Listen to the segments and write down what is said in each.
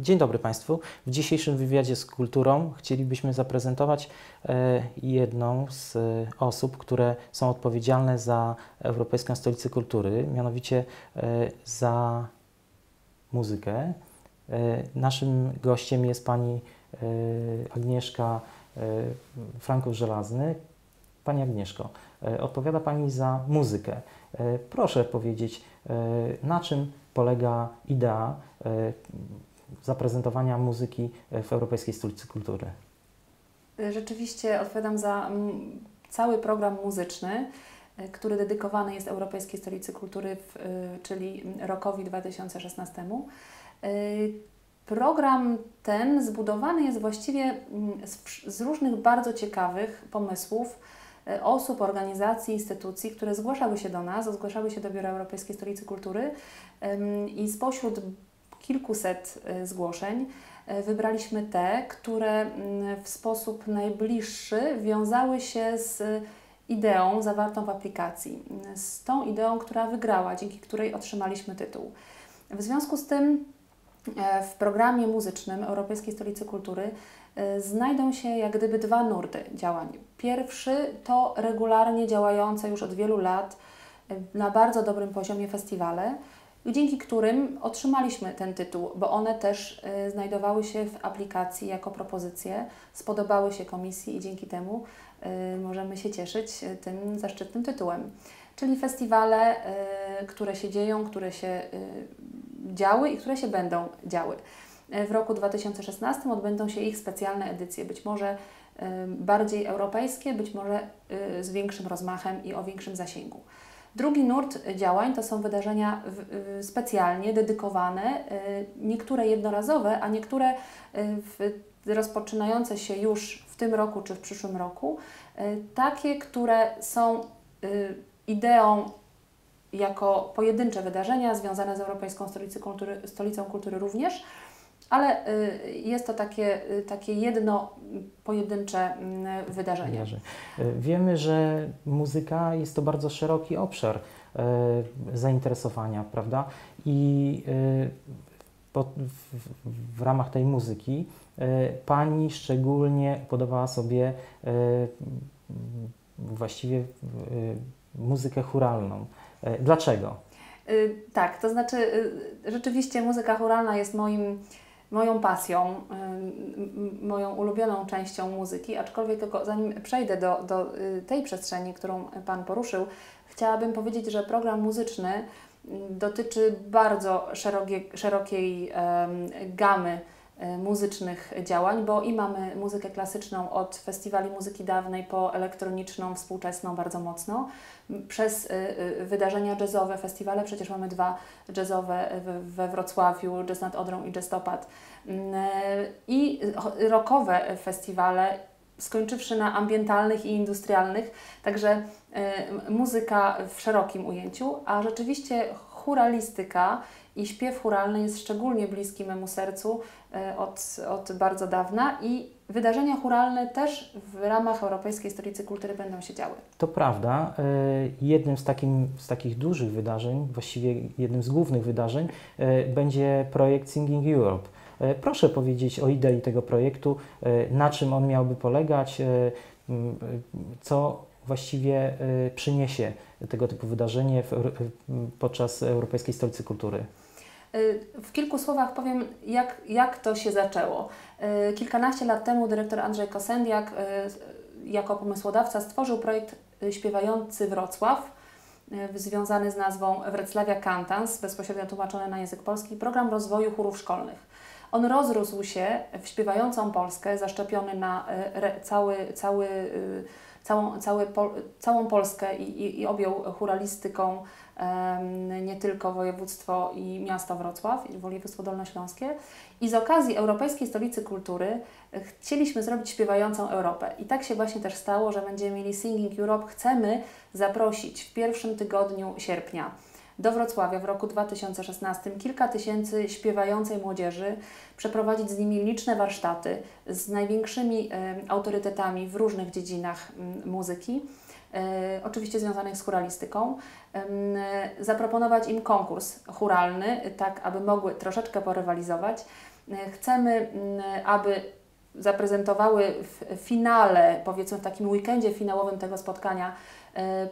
Dzień dobry Państwu. W dzisiejszym wywiadzie z kulturą chcielibyśmy zaprezentować e, jedną z e, osób, które są odpowiedzialne za Europejską Stolicę Kultury, mianowicie e, za muzykę. Naszym gościem jest pani Agnieszka Franków-Żelazny. Pani Agnieszko, odpowiada Pani za muzykę. Proszę powiedzieć, na czym polega idea zaprezentowania muzyki w Europejskiej Stolicy Kultury? Rzeczywiście odpowiadam za mm, cały program muzyczny, e, który dedykowany jest Europejskiej Stolicy Kultury, e, czyli rokowi 2016. E, program ten zbudowany jest właściwie mm, z różnych bardzo ciekawych pomysłów osób, organizacji, instytucji, które zgłaszały się do nas, zgłaszały się do Biura Europejskiej Stolicy Kultury i spośród kilkuset y, zgłoszeń y, wybraliśmy te, które mm, w sposób najbliższy wiązały się z ideą zawartą w aplikacji, z tą ideą, która wygrała, dzięki której otrzymaliśmy tytuł. W związku z tym e, w programie muzycznym Europejskiej Stolicy Kultury e, znajdą się jak gdyby dwa nurty działań. Pierwszy to regularnie działające już od wielu lat e, na bardzo dobrym poziomie festiwale, dzięki którym otrzymaliśmy ten tytuł, bo one też y, znajdowały się w aplikacji jako propozycje, spodobały się komisji i dzięki temu y, możemy się cieszyć y, tym zaszczytnym tytułem. Czyli festiwale, które się dzieją, które się działy i które się będą działy. W roku 2016 odbędą się ich specjalne edycje, być może bardziej europejskie, być może z większym rozmachem i o większym zasięgu. Drugi nurt działań to są wydarzenia specjalnie dedykowane, y, niektóre jednorazowe, a niektóre y, rozpoczynające się już w tym roku czy w przyszłym roku, y, takie, które są ideą jako pojedyncze wydarzenia związane z Europejską Stolicą Kultury, Stolicą Kultury również, ale y, jest to takie, y, takie jedno pojedyncze mm, wydarzenie. Y, wiemy, że muzyka jest to bardzo szeroki obszar zainteresowania, prawda? I w, ramach tej muzyki Pani szczególnie podobała sobie właściwie muzykę churalną. Dlaczego? Tak, to znaczy rzeczywiście muzyka churalna jest moim moją pasją, moją ulubioną częścią muzyki, aczkolwiek tylko zanim przejdę do, do y, tej przestrzeni, którą Pan poruszył, chciałabym powiedzieć, że program muzyczny dotyczy bardzo szerokiej, szerokiej gamy muzycznych działań, bo i mamy muzykę klasyczną od festiwali muzyki dawnej po elektroniczną, współczesną bardzo mocno, przez e, e, wydarzenia jazzowe, festiwale, przecież mamy dwa jazzowe we Wrocławiu, Jazz nad Odrą i Jazztopad i rockowe festiwale, skończywszy na ambientalnych i industrialnych, także muzyka w szerokim ujęciu, a rzeczywiście churalistyka i śpiew churalny jest szczególnie bliski memu sercu e, od, od bardzo dawna i wydarzenia churalne też w ramach Europejskiej Stolicy Kultury będą się działy. To prawda. E, jednym z, takim, z takich dużych wydarzeń, właściwie jednym z głównych wydarzeń, e, będzie projekt Singing Europe. Proszę powiedzieć o idei tego projektu, na czym on miałby polegać, co właściwie przyniesie tego typu wydarzenie podczas Europejskiej Stolicy Kultury. Y, w kilku słowach powiem, jak, jak to się zaczęło. Y, kilkanaście lat temu dyrektor Andrzej Kosendiak y, jako pomysłodawca stworzył projekt Śpiewający Wrocław, związany z nazwą Wrocławia Cantans, bezpośrednio tłumaczony na język polski, program rozwoju chórów szkolnych. On rozrósł się w śpiewającą Polskę, zaszczepiony na cały, cały, całą, cały, całą Polskę i, i, i objął churalistyką nie tylko województwo i miasto Wrocław, województwo dolnośląskie. I z okazji Europejskiej Stolicy Kultury e, chcieliśmy zrobić śpiewającą Europę. I tak się właśnie też stało, że będziemy mieli Singing Europe. Chcemy zaprosić w pierwszym tygodniu sierpnia do Wrocławia w roku 2016 kilka tysięcy śpiewającej młodzieży, przeprowadzić z nimi liczne warsztaty z największymi autorytetami w różnych dziedzinach muzyki E, oczywiście związanych z churalistyką, zaproponować im konkurs churalny, tak aby mogły troszeczkę porywalizować. Chcemy, mm, aby zaprezentowały w finale, powiedzmy w takim weekendzie finałowym tego spotkania, e,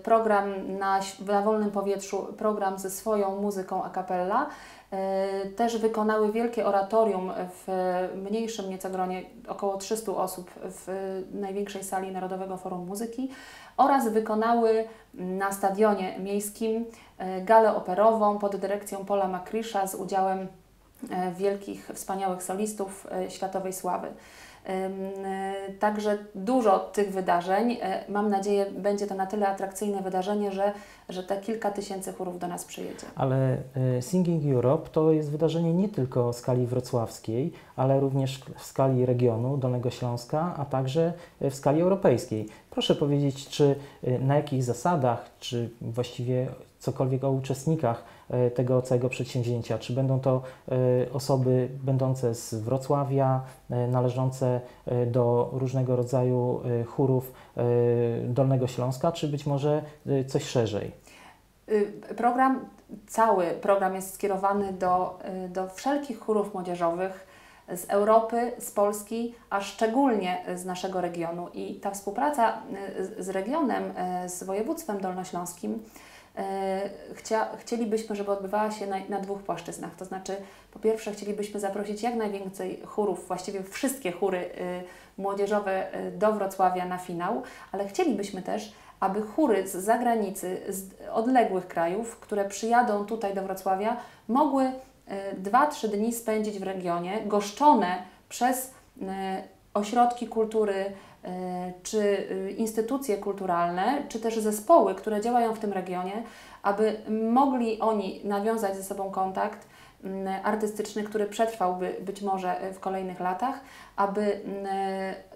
program na, na wolnym powietrzu, program ze swoją muzyką a cappella. E, też wykonały wielkie oratorium w mniejszym nieco gronie, około 300 osób w największej sali Narodowego Forum Muzyki oraz wykonały na stadionie miejskim e, galę operową pod dyrekcją Paula Makrisza z udziałem wielkich, wspaniałych solistów światowej sławy. E, także dużo tych wydarzeń. E, mam nadzieję, będzie to na tyle atrakcyjne wydarzenie, że, że te kilka tysięcy chórów do nas przyjedzie. Ale e, Singing Europe to jest wydarzenie nie tylko w skali wrocławskiej, ale również w skali regionu Dolnego Śląska, a także w skali europejskiej. Proszę powiedzieć, czy na jakich zasadach, czy właściwie cokolwiek o uczestnikach tego całego przedsięwzięcia. Czy będą to e, osoby będące z Wrocławia, e, należące do różnego rodzaju chórów Dolnego Śląska, czy być może coś szerzej? Y, program, cały program jest skierowany do, do wszelkich chórów młodzieżowych z Europy, z Polski, a szczególnie z naszego regionu. I ta współpraca z regionem, z województwem dolnośląskim E, chcia, chcielibyśmy, żeby odbywała się na, na, dwóch płaszczyznach. To znaczy, po pierwsze, chcielibyśmy zaprosić jak najwięcej chórów, właściwie wszystkie chóry y, młodzieżowe y, do Wrocławia na finał, ale chcielibyśmy też, aby chóry z zagranicy, z odległych krajów, które przyjadą tutaj do Wrocławia, mogły y, dwa, trzy dni spędzić w regionie, goszczone przez y, ośrodki kultury, E, czy y, instytucje kulturalne, czy też zespoły, które działają w tym regionie, aby mogli oni nawiązać ze sobą kontakt mm, artystyczny, który przetrwałby być może w kolejnych latach, aby mm,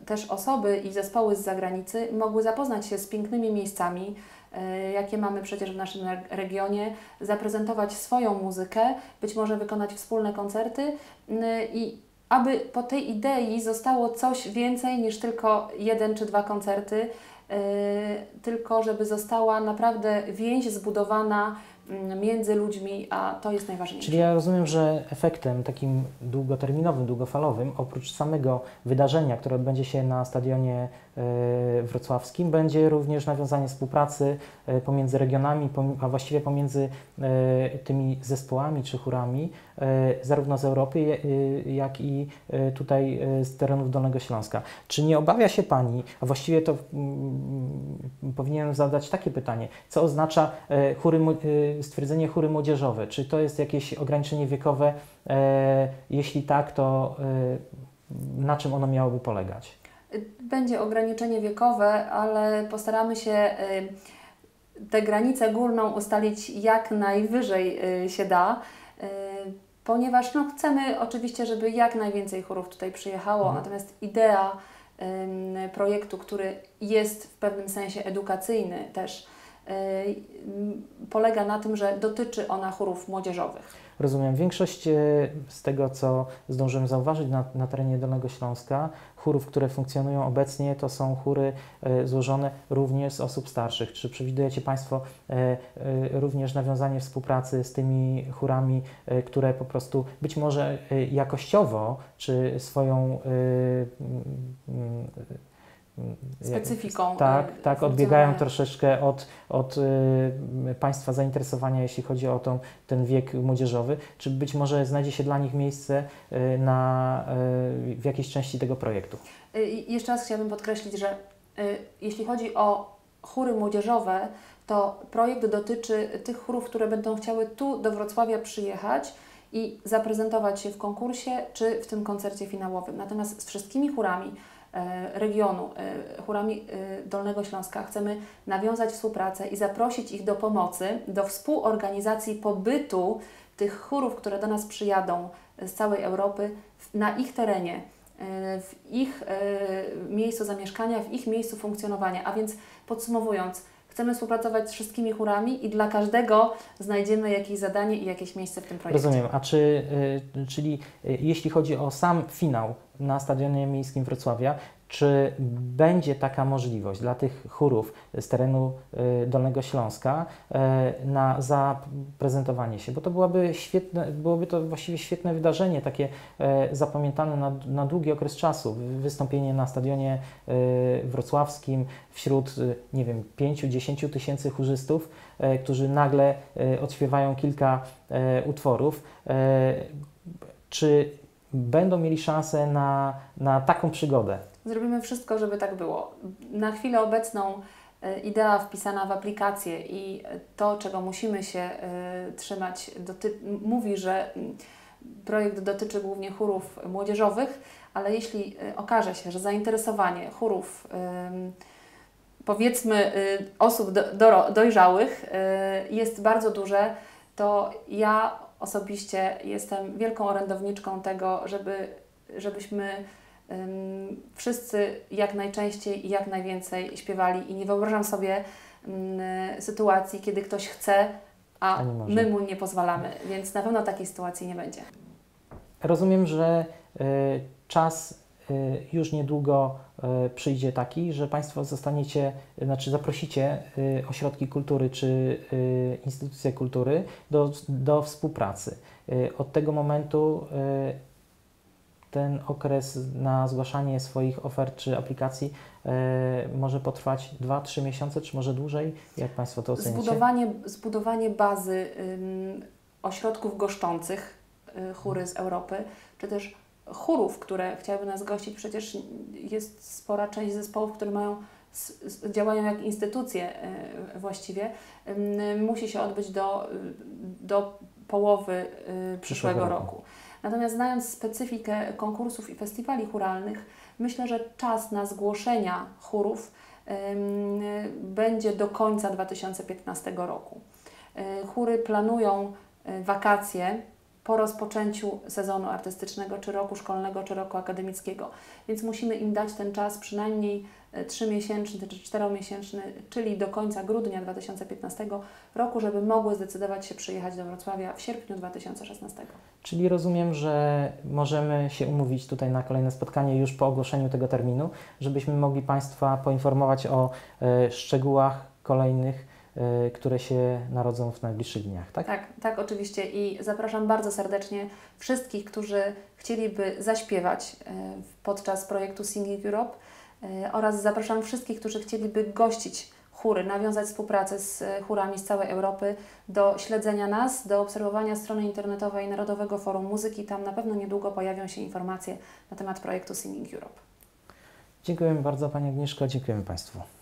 też osoby i zespoły z zagranicy mogły zapoznać się z pięknymi miejscami, e, jakie mamy przecież w naszym regionie, zaprezentować swoją muzykę, być może wykonać wspólne koncerty i aby po tej idei zostało coś więcej niż tylko jeden czy dwa koncerty, yy, tylko żeby została naprawdę więź zbudowana mm, między ludźmi, a to jest najważniejsze. Czyli ja rozumiem, że efektem takim długoterminowym, długofalowym, oprócz samego wydarzenia, które odbędzie się na stadionie wrocławskim będzie również nawiązanie współpracy e, pomiędzy regionami, a właściwie pomiędzy e, tymi zespołami czy chórami, zarówno z Europy, jak i tutaj z terenów Dolnego Śląska. Czy nie obawia się Pani, a właściwie to mm, powinienem zadać takie pytanie, co oznacza chóry, stwierdzenie chóry młodzieżowe? Czy to jest jakieś ograniczenie wiekowe? Jeśli tak, to na czym ono miałoby polegać? Będzie ograniczenie wiekowe, ale postaramy się y, tę granicę górną ustalić jak najwyżej y, się da, y, ponieważ no, chcemy oczywiście, żeby jak najwięcej chórów tutaj przyjechało, mhm. natomiast idea projektu, który jest w pewnym sensie edukacyjny też, polega na tym, że dotyczy ona chórów młodzieżowych. Rozumiem. Większość e, z tego, co zdążyłem zauważyć na, na terenie Dolnego Śląska, chórów, które funkcjonują obecnie, to są chóry e, złożone również z osób starszych. Czy przewidujecie Państwo e, również nawiązanie współpracy z tymi chórami, które po prostu być może jakościowo, czy swoją specyfiką. Tak, e, tak, odbiegają troszeczkę od, od y, Państwa zainteresowania, jeśli chodzi o tą, ten wiek młodzieżowy. Czy być może znajdzie się dla nich miejsce y, na, y, w jakiejś części tego projektu? Jeszcze raz chciałabym podkreślić, że jeśli chodzi o chóry młodzieżowe, to projekt dotyczy tych chórów, które będą chciały tu do Wrocławia przyjechać i zaprezentować się w konkursie czy w tym koncercie finałowym. Natomiast z wszystkimi chórami, regionu, e, chórami e, Dolnego Śląska. Chcemy nawiązać współpracę i zaprosić ich do pomocy, do współorganizacji pobytu tych chórów, które do nas przyjadą z całej Europy, na ich terenie, w ich miejscu zamieszkania, w ich miejscu funkcjonowania. A więc podsumowując, Chcemy współpracować z wszystkimi chórami i dla każdego znajdziemy jakieś zadanie i jakieś miejsce w tym projekcie. Rozumiem. A czy, czyli jeśli chodzi o sam finał na Stadionie Miejskim Wrocławia. Czy będzie taka możliwość dla tych chórów z terenu y, Dolnego Śląska y, na zaprezentowanie się? Bo to byłoby, świetne, byłoby to właściwie świetne wydarzenie, takie y, zapamiętane na, na długi okres czasu. Wystąpienie na Stadionie Wrocławskim wśród, nie wiem, 5-10 tysięcy chórzystów, którzy nagle odśpiewają kilka utworów. Czy będą mieli szansę na, na taką przygodę? Zrobimy wszystko, żeby tak było. Na chwilę obecną e, idea wpisana w aplikację i to, czego musimy się e, trzymać, mówi, że projekt dotyczy głównie chórów młodzieżowych, ale jeśli e, okaże się, że zainteresowanie chórów powiedzmy osób do, dojrzałych jest bardzo duże, to ja osobiście jestem wielką orędowniczką tego, żeby, żebyśmy ym, wszyscy jak najczęściej i jak najwięcej śpiewali. I nie wyobrażam sobie ym, sytuacji, kiedy ktoś chce, a, my mu nie pozwalamy, więc na pewno takiej sytuacji nie będzie. Rozumiem, że y, czas już niedługo y, przyjdzie taki, że Państwo zostaniecie, y, znaczy zaprosicie y, ośrodki kultury czy y, instytucje kultury do, do współpracy. Y, Od tego momentu y, ten okres na zgłaszanie swoich ofert czy aplikacji y, może potrwać 2-3 miesiące, czy może dłużej? Jak Państwo to oceniacie? Zbudowanie, zbudowanie bazy ośrodków goszczących y, chóry z Europy, czy też chórów, które chciałyby nas gościć. Przecież jest spora część zespołów, które mają, działają jak instytucje y, właściwie. Musi się odbyć do, y, do połowy y, przyszłego roku. Natomiast znając specyfikę konkursów i festiwali chóralnych, myślę, że czas na zgłoszenia chórów będzie do końca 2015 roku. Y, Chóry planują wakacje po rozpoczęciu sezonu artystycznego, czy roku szkolnego, czy roku akademickiego, więc musimy im dać ten czas przynajmniej 3-miesięczny czy 4-miesięczny, czyli do końca grudnia 2015 roku, żeby mogły zdecydować się przyjechać do Wrocławia w sierpniu 2016. Czyli rozumiem, że możemy się umówić tutaj na kolejne spotkanie już po ogłoszeniu tego terminu, żebyśmy mogli Państwa poinformować o e, szczegółach kolejnych, e, które się narodzą w najbliższych dniach, tak? Tak, tak, oczywiście i zapraszam bardzo serdecznie wszystkich, którzy chcieliby zaśpiewać e, podczas projektu Singing Europe e, oraz zapraszam wszystkich, którzy chcieliby gościć chóry, nawiązać współpracę z e, chórami z całej Europy do śledzenia nas, do obserwowania strony internetowej Narodowego Forum Muzyki. Tam na pewno niedługo pojawią się informacje na temat projektu Singing Europe. Dziękujemy bardzo Pani Agnieszko, dziękujemy Państwu.